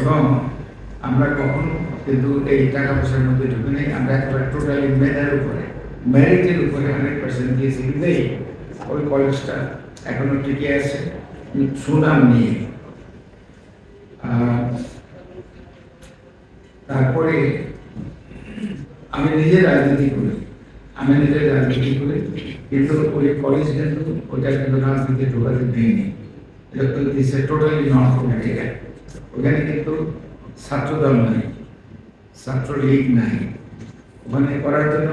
এবং আমরা কখনো কিন্তু এই টাকা পয়সার মধ্যে ঢুকে নেই। আমরা একেবারে টোটালি মেধার উপরে মেরিটের উপরে হান্ড্রেড পার্সেন্ট দিয়েছি। কিন্তু ওই কলেজটা এখনও টিকে আছে সুনাম নিয়ে। তারপরে আমি নিজে রাজনীতি করি, আমি নিজে রাজনীতি করি, কিন্তু ওই কলেজ কিন্তু, ওইটা কিন্তু রাজনীতি ঢোকাতে দেয়নি। এটা তো দিচ্ছে টোটালি নন পলিটিক্যাল ওখানে কিন্তু ছাত্রদল নাই ছাত্রলীগ নাই। ওখানে করার জন্য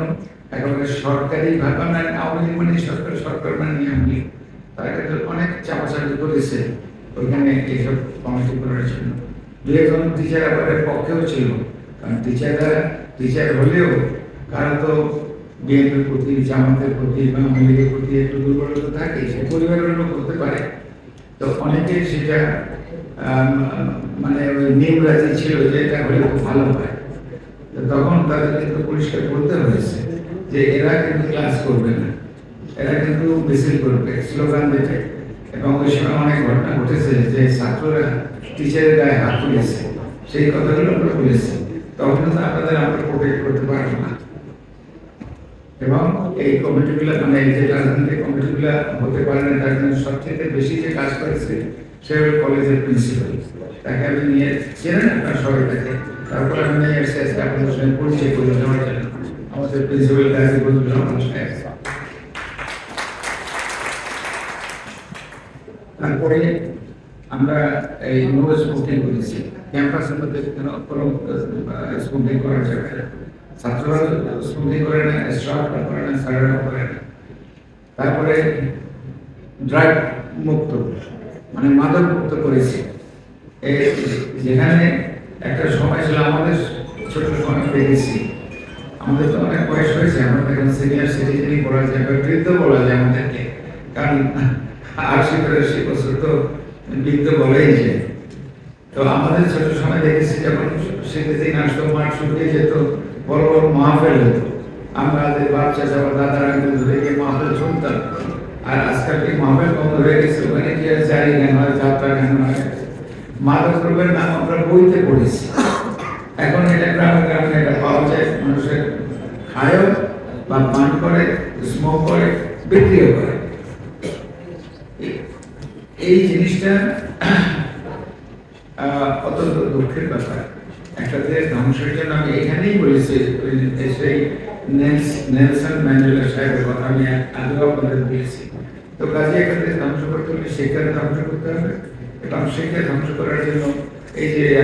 একেবারে সরকারি ভাবে মানে আওয়ামী লীগ মানে সরকার সরকার মানে নিয়ম লীগ। তারা কিন্তু অনেক চাপাচাপি করেছে ওইখানে এইসব কমিটি করার জন্য। দু একজন টিচার আবার পক্ষেও ছিল, কারণ টিচাররা টিচার হলেও কারও তো বিএনপির প্রতি, জামাতের প্রতি বা আওয়ামী লীগের প্রতি একটু দুর্বলতা থাকে, সে পরিবারের লোক হতে পারে। তো অনেকেই সেটা মানে ওই নিমরাজি ছিল যে এটা হলে খুব ভালো হয়। তখন তাদের কিন্তু পরিষ্কার করতে হয়েছে যে এরা কিন্তু ক্লাস করবে না। এরা কিন্তু মিছিল করবে স্লোগান দেবে। এবং ওই সময় অনেক ঘটনা ঘটেছে যে ছাত্ররা টিচারের গায়ে হাত তুলেছে। সেই কথাগুলো আমরা বলেছি। তখন কিন্তু আপনাদের আমরা প্রোটেক্ট করতে পারব না। এবং এই কমিটিগুলো মানে এই যে রাজনৈতিক কমিটিগুলো হতে পারে না তার জন্য সবচেয়ে বেশি যে কাজ করেছে সে কলেজের প্রিন্সিপাল তাকে আমি নিয়ে চেনেন আপনার সবাই তাকে তারপর আমি নিয়ে এসে আজকে আপনাদের সঙ্গে পরিচয় করে দেওয়ার জন্য আমাদের প্রিন্সিপাল বদুল রহমান সাহেব তারপরে আমরা এই নো স্মোকিং করেছি। ক্যাম্পাসের মধ্যে কেন, কোনো স্মোকিং করা যাবে না ছাত্ররা স্মোকিং করে না স্টাফরা করে না স্যারেরা করে না তারপরে ড্রাগ মুক্ত মানে মাদক মুক্ত করেছি। যেখানে একটা সময় ছিল, আমাদের ছোট সময় দেখেছি আমাদের তো অনেক বয়স হয়েছে, আমরা এখন সিনিয়র সিটিজেনই বলা যায় বা বৃদ্ধ বলা যায় আমাদেরকে। কারণ আশি তিরাশি বছর তো বৃদ্ধ বলাই যায়। তো আমাদের ছোট সময় দেখেছি, যখন দিন আসতো মাঠ শুকিয়ে যেত বড় বড় মাহফিল হতো। আমরা আমাদের বাচ্চা সবার দাদারা কিন্তু ধরে গিয়ে মাহফিল শুনতাম আর আজকাল কি মাহফিল বন্ধ হয়ে গেছে? ওখানে কি আর চারি গান হয়, যাত্রা গান হয়? মাদক দ্রব্যের নাম আমরা বইতে পড়েছি। এখন এটা গ্রামে গ্রামে এটা পাওয়া যায়। মানুষের খায়ও বা পান করে, স্মোক করে, বিক্রিও করে। এই- জিনিসটা অত্যন্ত দুঃখের ব্যাপার। একটা দেশ ধ্বংসের জন্য আমি এখানেই বলেছি সেই নেলস- নেলসন ম্যান্ডেলা সাহেবের কথা আমি আগেও আপনাদের বলেছি। তো কাজে একটা দেশ ধ্বংস করতে হলে সেখানে ধ্বংস করতে হবে। এবং সেখানে ধ্বংস করার জন্য এই যে